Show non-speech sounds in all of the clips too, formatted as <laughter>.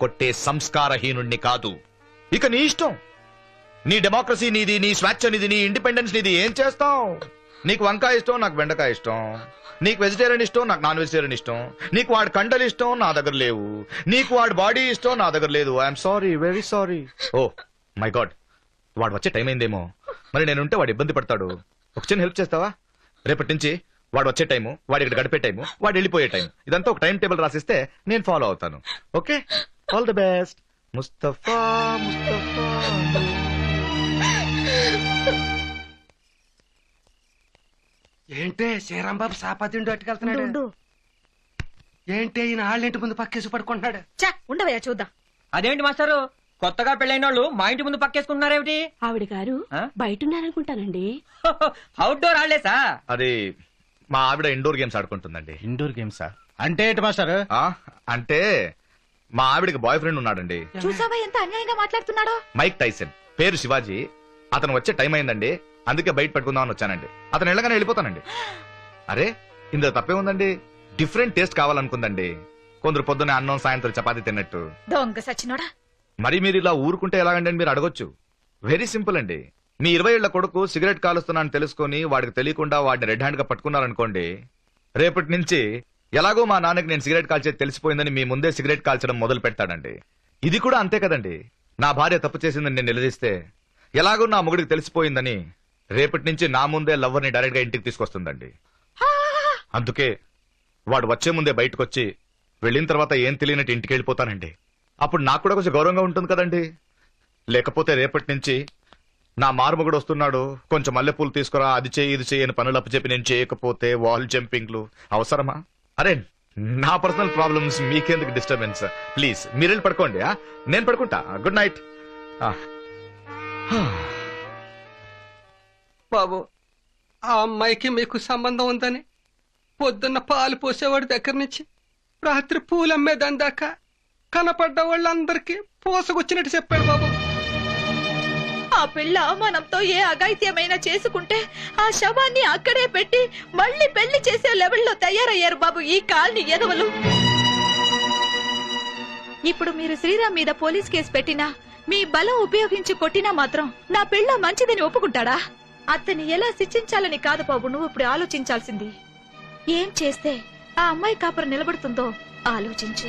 కొట్టే సంస్కారహీనుణ్ణి కాదు. ఇక నీ ఇష్టం. నీ డెమోక్రసీ నీది నీ స్వేచ్ఛ నీది నీ ఇండిపెండెన్స్ నీది ఏం చేస్తావు? నీకు వంకాయ ఇష్టం నాకు బెండకాయ ఇష్టం. నీకు వెజిటేరియన్ ఇష్టం నాకు నాన్ వెజిటేరియన్ ఇష్టం. నీకు వాడి కండలు ఇష్టం నా దగ్గర లేవు. నీకు వాడి బాడీ ఇష్టం నా దగ్గర లేదు. I'm sorry very sorry. Oh my God. వాడు వచ్చే టైం అయిందేమో. మరి నేనుంటే వాడు ఇబ్బంది పడతాడు. ఒక చిన్న హెల్ప్ చేస్తావా? రేపటి నుంచి వాడు వచ్చే టైము వాడు ఇక్కడ గడిపే టైము వాడు వెళ్ళిపోయే టైం ఇదంతా ఒక టైం టేబుల్ రాసిస్తే నేను ఫాలో అవుతాను. Okay? All the best Mustafa Mustafa ఏంటే శ్రీరాంబాబు సాపాతిండి అట్టుకెళ్తున్నాడు. ఏంటి ఈయన ఆళ్ళింటి ముందు పక్కేసి పడుకుంటున్నాడు? ఛ, ఉండవయ్యా చూద్దాం. అదేంటి మాస్టారు? కొత్తగా పెళ్ళైన వాళ్ళు మా ఇంటి ముందు పక్కేసుకుంటున్నారేమిటి? ఆవిడ గారు? బయట ఉన్నారనుకుంటానండి అవుట్డోర్ <laughs> ఆడలేసా అది మా ఆవిడ ఇండోర్ గేమ్స్ ఆడుకుంటుందండి. ఇండోర్ గేమ్సా? అంటే ఏంటి మాస్టర్? ఆ అంటే మా ఆవిడకి బాయ్ ఫ్రెండ్ ఉన్నాడండి. చూసావా ఎంత అన్యాయంగా మాట్లాడుతున్నాడో? మైక్ టైసన్ పేరు శివాజీ. అతను వచ్చే టైం అయిందండి. అందుకే బయట పెట్టుకుందామని వచ్చానండి. అతను వెళ్ళగానే వెళ్ళిపోతానండి. అరే ఇందులో తప్పే ఉందండి? డిఫరెంట్ టేస్ట్ కావాలనుకుందండి. కొందరు పొద్దున్నే అన్నం సాయంత్రం చపాతీ తిన్నట్టు. దొంగ సచ్చినోడా? మరి మీరు ఇలా ఊరుకుంటే ఎలాగండి అని మీరు అడగొచ్చు. వెరీ సింపుల్ అండి. మీ ఇరవై ఏళ్ళ కొడుకు సిగరెట్ కాలుస్తున్నాను తెలుసుకొని వాడికి తెలియకుండా వాడిని రెడ్ హ్యాండ్గా పట్టుకున్నారనుకోండి రేపటి నుంచి ఎలాగో మా నాన్నకి నేను సిగరెట్ కాల్చేది తెలిసిపోయిందని మీ ముందే సిగరెట్ కాల్చడం మొదలు పెడతాడండి. ఇది కూడా అంతే కదండి. నా భార్య తప్పు చేసిందని నేను నిలదీస్తే ఎలాగో నా మొగుడికి తెలిసిపోయిందని రేపటి నుంచి నా ముందే లవ్వర్ని డైరెక్ట్గా ఇంటికి తీసుకొస్తుందండి. అందుకే వాడు వచ్చే ముందే బయటకు వచ్చి వెళ్ళిన తర్వాత ఏం తెలియనట్టు ఇంటికి వెళ్ళిపోతానండి. అప్పుడు నాకు కూడా కొంచెం గౌరవంగా ఉంటుంది కదండి. లేకపోతే రేపటి నుంచి నా మారుమగుడు వస్తున్నాడు కొంచెం మల్లెపూలు తీసుకురా అది చేయి ఇది చేయని పనులు అప్పచెప్పి నేను చేయకపోతే వాల్ జంపింగ్లు అవసరమా? అరే నా పర్సనల్ ప్రాబ్లమ్స్ మీకెందుకు డిస్టర్బెన్స్ ప్లీజ్ మీరు వెళ్ళి పడుకోండి నేను పడుకుంటా. గుడ్ నైట్ బాబు ఆ అమ్మాయికి మీకు సంబంధం ఉందని పొద్దున్న పాలు పోసేవాడి దగ్గర నుంచి రాత్రి పూలు అమ్మేదాని దాకా కనపడ్డ వాళ్ళందరికీ పోసకొచ్చినట్టు చెప్పాడు బాబు. ఆ పిల్ల మనంతో ఏ అఘాయిత్యమైనా చేసుకుంటే ఆ శవాన్ని అక్కడే పెట్టి మళ్ళీ పెళ్ళి చేసే లెవెల్లో తయారయ్యారు బాబు ఈ కాలనీ ఎదవలు. ఇప్పుడు మీరు శ్రీరామ్ మీద పోలీస్ కేసు పెట్టినా మీ బలం ఉపయోగించి కొట్టినా మాత్రం నా పిల్ల మంచిదని ఒప్పుకుంటాడా? అతన్ని ఎలా శిక్షించాలని కాదు బాబు నువ్వు ఇప్పుడు ఆలోచించాల్సింది. ఏం చేస్తే ఆ అమ్మాయి కాపురం నిలబడుతుందో ఆలోచించు.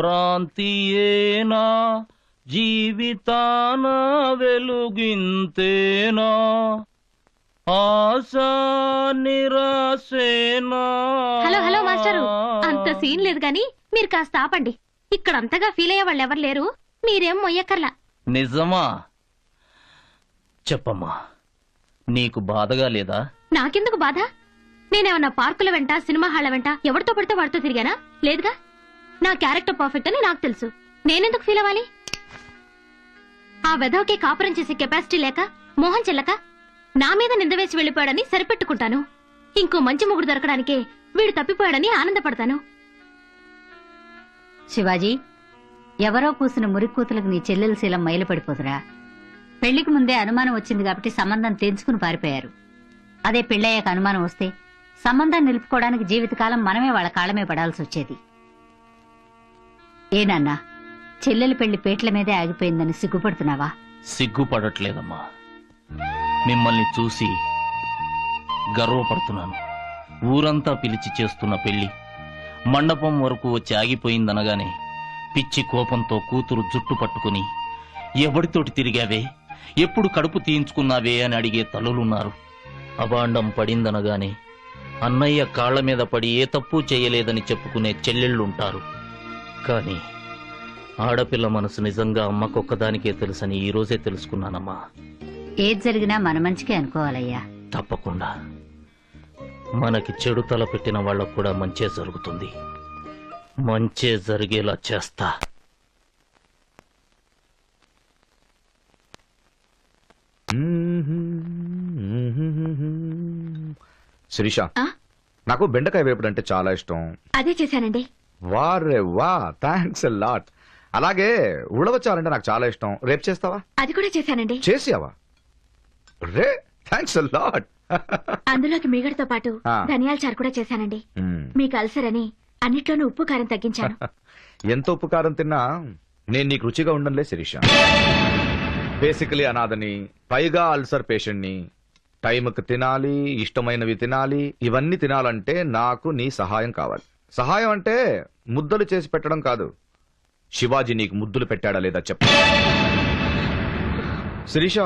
భ్రాంతియేనా? జీవితాన వెలుగింతేనా? ఆశ నిరాశేనా? Hello hello master. అంత సీన్ లేదు గాని మీరు కాస్త ఆపండి. ఇక్కడ అంతగా ఫీల్ అయ్యే వాళ్ళు ఎవరు లేరు. మీరేం మొయ్యక్కర్లా. నిజమా? చెప్పమ్మా నీకు బాధగా లేదా? నాకెందుకు బాధ? నేనేమన్నా పార్కుల వెంట సినిమా హాళ్ళ వెంట ఎవరితో పడితే వాడితో తిరిగానా? లేదుగా? నా క్యారెక్టర్ పర్ఫెక్ట్ అని నాకు తెలుసు. నేనెందుకు ఫీల్ అవ్వాలి? ఆ వెధవకి కాపురం చేసే కెపాసిటీ లేక మోహన్ చెల్లక నా మీద నింద వేసి వెళ్ళిపోయాడని సరిపెట్టుకుంటాను. ఇంకో మంచి మొగుడు దొరకడానికే వీడు తప్పిపోయాడని ఆనందపడతాను. శివాజీ ఎవరో పూసిన మురికూతులకు నీ చెల్లెల శీలం మైలు పెళ్ళికి ముందే అనుమానం వచ్చింది కాబట్టి సంబంధం తెంచుకుని పారిపోయారు. అదే పెళ్ళయ్యాక అనుమానం వస్తే సంబంధం నిలుపుకోవడానికి జీవితకాలం మనమే వాళ్ళ కాళ్ళమే పడాల్సి వచ్చేది. ఏనా చెల్లెల పెళ్ళి పేట్ల మీదే ఆగిపోయిందని సిగ్గుపడుతున్నావా? సిగ్గుపడట్లేదమ్మా. మిమ్మల్ని చూసి గర్వపడుతున్నాను. ఊరంతా పిలిచి చేస్తున్న పెళ్ళి మండపం వరకు వచ్చి ఆగిపోయిందనగానే పిచ్చి కోపంతో కూతురు జుట్టు పట్టుకుని ఎవడితోటి తిరిగావే? ఎప్పుడు కడుపు తీయించుకున్నావే? అని అడిగే తల్లులున్నారు. అబాండం పడిందనగానే అన్నయ్య కాళ్ళ మీద పడి ఏ తప్పు చేయలేదని చెప్పుకునే చెల్లెళ్ళుంటారు. కానీ ఆడపిల్ల మనసు నిజంగా అమ్మకొక్కదానికే తెలుసని ఈ రోజే తెలుసుకున్నానమ్మా. ఏది జరిగినా మన మంచికే అనుకోవాలయ్యా. తప్పకుండా. మనకి చెడు తల పెట్టిన వాళ్ళకు కూడా మంచే జరుగుతుంది. మంచే జరిగేలా చేస్తా. శిరీష? నాకు బెండకాయ వేపుడు అంటే చాలా ఇష్టం. అదే చేశానండి. వారే వా థ్యాంక్స్ లాట్ అలాగే ఉడవచారంటే నాకు చాలా ఇష్టం. రేపు చేస్తావా? అది కూడా చేశానండి. చేసావా రే థ్యాంక్స్ లాట్ అందులోకి మీగడతో పాటు ఆ. ధనియాల చారు కూడా చేశానండి. మీకు అల్సర్ అని అన్నిట్లోనూ ఉప్పు కారం తగ్గించాను. <laughs> ఎంత ఉప్పు కారం తిన్నా నేను నీకు రుచిగా ఉండనులే శిరీష. బేసికలీ అనాథని పైగా అల్సర్ పేషెంట్ని టైంకి తినాలి ఇష్టమైనవి తినాలి ఇవన్నీ తినాలంటే నాకు నీ సహాయం కావాలి. సహాయం అంటే ముద్దలు చేసి పెట్టడం కాదు. శివాజీ నీకు ముద్దులు పెట్టాడా లేదా చెప్పు. శిరీష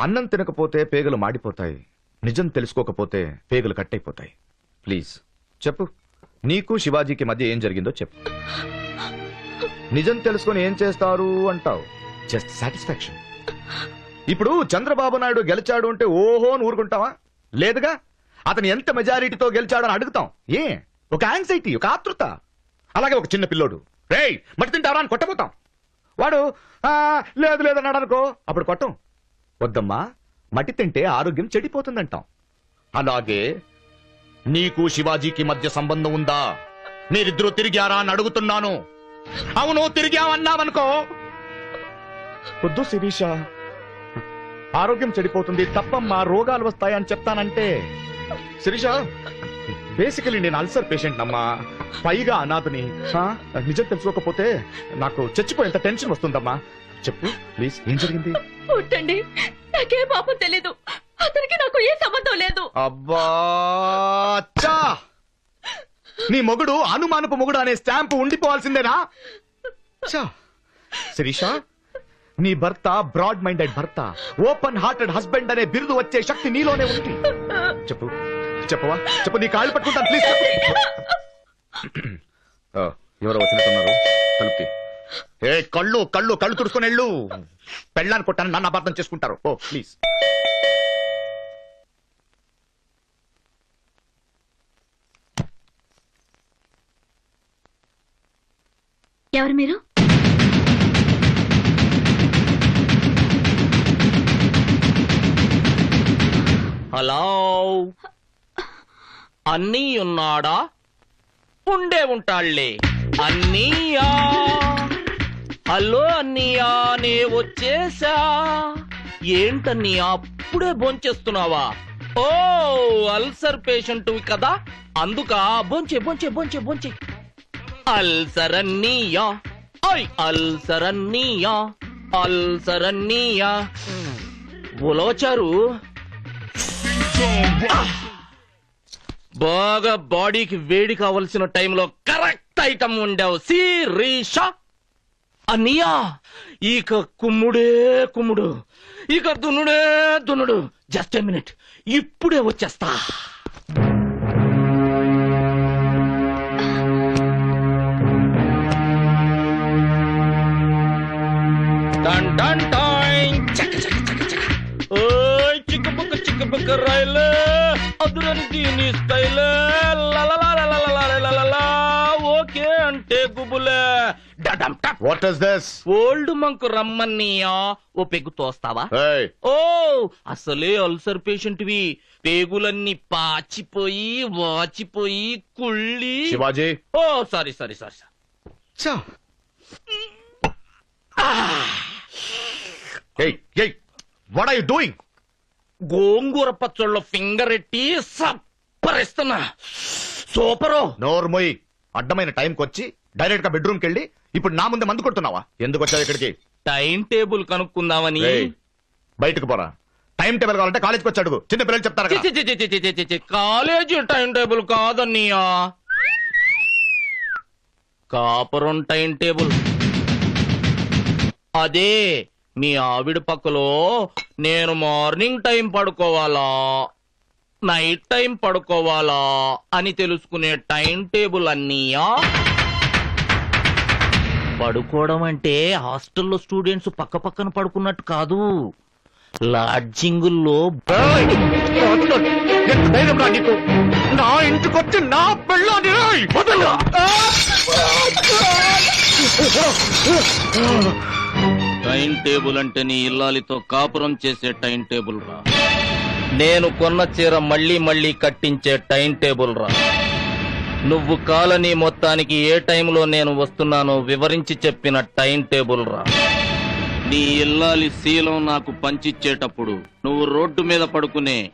అన్నం తినకపోతే పేగలు మాడిపోతాయి. నిజం తెలుసుకోకపోతే పేగలు కట్టయిపోతాయి. ప్లీజ్ చెప్పు. నీకు శివాజీకి మధ్య ఏం జరిగిందో చెప్పు. నిజం తెలుసుకొని ఏం చేస్తారు అంటావు. జస్ట్ సాటిస్ఫాక్షన్ ఇప్పుడు చంద్రబాబు నాయుడు గెలిచాడు అంటే ఓహో అని ఊరుకుంటావా? లేదుగా? అతను ఎంత మెజారిటీతో గెలిచాడని అడుగుతాం. ఏ? ఒక యాంగ్జైటీ ఒక ఆతృత. అలాగే ఒక చిన్న పిల్లోడు. రేయ్ మట్టి తింటావరా అని కొట్టబోతాం. వాడు "ఆ, లేదు లేదు అన్నాడు అనుకో. అప్పుడు కొట్టం. వద్దమ్మా మట్టి తింటే ఆరోగ్యం చెడిపోతుందంటాం. అలాగే నీకు శివాజీకి మధ్య సంబంధం ఉందా? మీరిద్దరూ తిరిగారా అని అడుగుతున్నాను. అవును తిరిగామన్నావనుకో. వద్దు శిరీష. ఆరోగ్యం చెడిపోతుంది తప్పమ్మా రోగాలు వస్తాయని చెప్తానంటే. శిరీష బేసికలీ నేను అల్సర్ పేషెంట్ అమ్మా. పైగా అనాథని. ఆ, నిజం తెలుసుకోకపోతే నాకు చచ్చిపోయేంత టెన్షన్ వస్తుందమ్మా. చెప్పు ప్లీజ్ ఏం జరిగింది? పుట్టండి. నాకే పాపం తెలీదు. అతనికి నాకు ఏ సంబంధం లేదు. అబ్బా అచ్చా! నీ మొగుడు అనుమానపు మొగుడు అనే స్టాంపు ఉండిపోవాల్సిందేనా! శిరీష నీ భర్త బ్రాడ్ మైండెడ్ భర్త ఓపెన్ హార్టెడ్ హస్బెండ్ అనే బిరుదు వచ్చే శక్తి నీలోనే ఉంది. చెప్పు. చెప్పవా? చెప్పు నీ కాళ్ళు పట్టుకుంటాను. ప్లీజ్ ఎవరో వచ్చినట్టున్నారు? తలుపుకి ఏ కళ్ళు కళ్ళు కళ్ళు తుడుచుకొని వెళ్ళు. పెళ్ళాన్ని కొట్టాను నన్ను అపార్థం చేసుకుంటారు. ఓ ప్లీజ్ ఎవరు మీరు? హలో. అన్నీ ఉన్నాడా ఉండే ఉంటాళ్ళే. అన్నీయా? హలో అన్నీయా నే వచ్చేసా. ఏంటన్నీయా అప్పుడే భోంచేస్తున్నావా? ఓ అల్సర్ పేషెంట్ కదా? అందుక బొంచే బొంచే బొంచే బొంచే అల్సర్ అన్నీయా ఐ అల్సర్ అన్నీయా అల్సర్ అన్నీయా ఉలవచారు. బాగా బాడీకి వేడి కావలసిన టైంలో కరెక్ట్ ఐటమ్ ఉండవు శిరీష అనియా ఇక కుమ్ముడే కుమ్ముడు ఇక దున్నుడే దున్నుడు. జస్ట్ ఏ మినిట్ ఇప్పుడే వచ్చేస్తా. Done done. రైలు అదురని దీని స్టైల్. ఓకే అంటే గుబులే what is this Old Monk రమ్మన్నీయా ఓ పెగ్గు తోస్తావా? ఓ అసలే అల్సర్ పేషెంట్ వి పేగులన్నీ పాచిపోయి వాచిపోయి కుళ్ళి. Shivaji. Oh sorry sorry sorry చా ఏయ్ ఏయ్ వాట్ ఆర్ యు డూయింగ్ గోంగూర పచ్చళ్ళలో ఫింగర్ ఎట్టి సప్పరిస్తున్నా. సూపరు. నోర్మోయ్ అడ్డమైన టైంకి వచ్చి డైరెక్ట్గా బెడ్రూమ్ కెళ్ళి ఇప్పుడు నా ముందే మందు కొడుతున్నావా? ఎందుకు వచ్చావు ఇక్కడికి? టైం టేబుల్ కనుక్కుందామని. ఏయ్, బయటకు పోరా. టైం టేబుల్ కావాలంటే కాలేజ్కి వచ్చి అడుగు. చిన్న పిల్లలు చెప్తారు చి, కదా. చి, చి, చి, చి, చి, చి, చి, కాలేజీ టైం టేబుల్ కాదన్నయ్యా. కాపురం టైం టేబుల్. అదే. మీ ఆవిడ పక్కలో నేను మార్నింగ్ టైం పడుకోవాలా? నైట్ టైం పడుకోవాలా? అని తెలుసుకునే టైం టేబుల్ అన్నీయా? పడుకోవడం అంటే హాస్టల్లో స్టూడెంట్స్ పక్క పక్కన పడుకున్నట్టు కాదు. లాడ్జింగుల్లో నా ఇంటికొచ్చి నా పెళ్ళాన్ని టైం టేబుల్ అంటే నీ ఇల్లాలితో కాపురం చేసే టైం టేబుల్ రా. నేను కొన్న చీర మళ్ళీ మళ్ళీ కట్టించే టైం టేబుల్ రా. నువ్వు కాలని మొత్తానికి ఏ టైంలో నేను వస్తున్నానో వివరించి చెప్పిన టైం టేబుల్ రా. నీ ఇల్లాలి శీలం నాకు పంచిచ్చేటప్పుడు నువ్వు రోడ్డు మీద పడుకునే